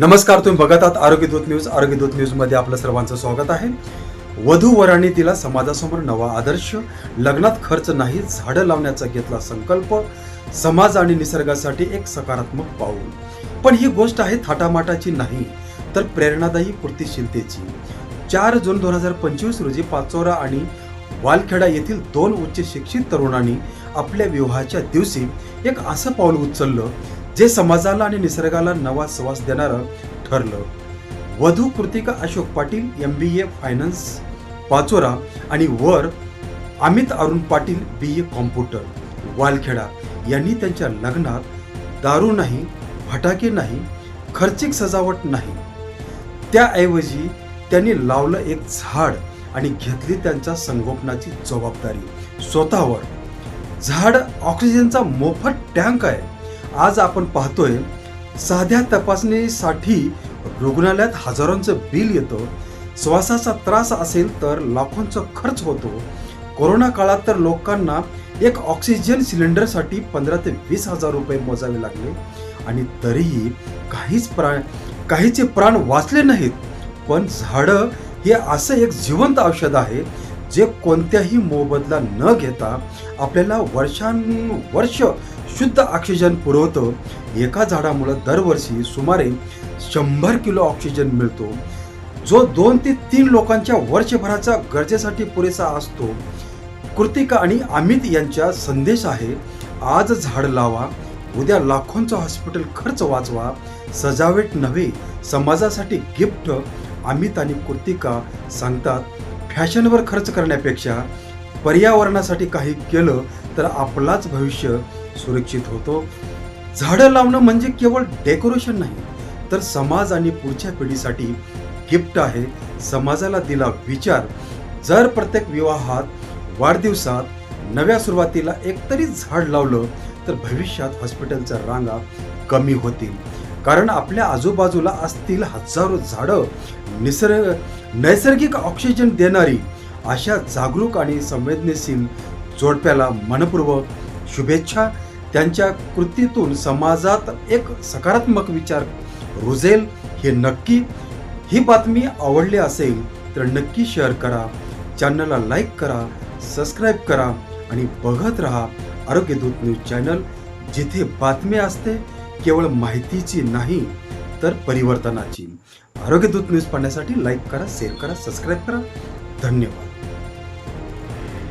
नमस्कार तुम्ही बघत आहात आरोग्यदूत न्यूज. आरोग्यदूत न्यूजमध्ये आपलं सर्वांचं स्वागत आहे. वधू वरांनी तिला समाजासमोर नवा आदर्श लग्नात खर्च नाही झाडं लावण्याचा घेतला संकल्प समाज आणि निसर्गासाठी एक सकारात्मक पाऊल. पण ही गोष्ट आहे थाटामाटाची नाही तर प्रेरणादायी कृतिशीलतेची चार जून दोन हजार पंचवीस रोजी पाचोरा आणि वालखेडा येथील दोन उच्च शिक्षित तरुणांनी आपल्या विवाहाच्या दिवशी एक असं पाऊल उचललं जे समाजाला आणि निसर्गाला नवा श्वास देणारं ठरलं. वधू Kritika Ashok Patil M B A finance Pachora आणि वर Amit Arun Patil B A computer Walkheda. यांनी त्यांच्या लग्नात दारू नाही फटाके नाही खर्चिक सजावट नाही. त्याऐवजी त्यांनी लावलं एक झाड आणि घेतली त्यांच्या संगोपनाची जबाबदारी. स्वतःवर. झाड ऑक्सिजनचा मोफत टँक आहे. आज आपण पाहतोय साध्या तपासणीसाठी रुग्णालयात हजारोंचं बिल येतं श्वासाचा त्रास असेल तर लाखोंचा खर्च होतो. कोरोना काळात तर लोकांना एक ऑक्सिजन सिलेंडरसाठी पंधरा ते वीस हजार रुपये मोजावे लागले. आणि तरीही काहीच प्राण काहीचे प्राण वाचले नाहीत. पण झाडं हे असं एक जिवंत औषध आहे जे कोणत्याही मोबदला न घेता आपल्याला वर्षानुवर्ष शुद्ध ऑक्सिजन पुरवतं. एका झाडामुळं दरवर्षी सुमारे शंभर किलो ऑक्सिजन मिळतो. जो दोन ते तीन लोकांच्या वर्षभराच्या गरजेसाठी पुरेसा असतो. कृतिका आणि अमित यांचा संदेश आहे आज झाड लावा उद्या लाखोंचा हॉस्पिटल खर्च वाचवा सजावट नव्हे समाजासाठी गिफ्ट अमित आणि कृतिका सांगतात फॅशनवर खर्च करण्यापेक्षा पर्यावरणासाठी काही केलं तर आपलाच भविष्य सुरक्षित होतो. झाडं लावणं म्हणजे केवळ डेकोरेशन नाही तर समाज आणि पुढच्या पिढीसाठी गिफ्ट आहे. समाजाला दिला विचार. जर प्रत्येक विवाहात वाढदिवसात नव्या सुरुवातीला एकतरी झाड लावलं तर भविष्यात हॉस्पिटलच्या रांगा कमी होतील. कारण आपल्या आजूबाजूला असतील हजारो झाडं. निसर्ग नैसर्गिक ऑक्सिजन देणारी अशा जागरूक आणि संवेदनशील जोडप्याला मनपूर्वक शुभेच्छा. त्यांच्या कृतीतून समाजात एक सकारात्मक विचार रुजेल हे नक्की. ही बातमी आवडली असेल तर नक्की शेअर करा. चॅनलला लाईक करा सबस्क्राईब करा आणि बघत राहा आरोग्य दूत न्यूज चॅनल. जिथे बातमी असते केवळ माहितीची नाही तर परिवर्तनाची. आरोग्य दूत न्यूज पाहण्यासाठी लाईक करा शेअर करा सबस्क्राईब करा. धन्यवाद.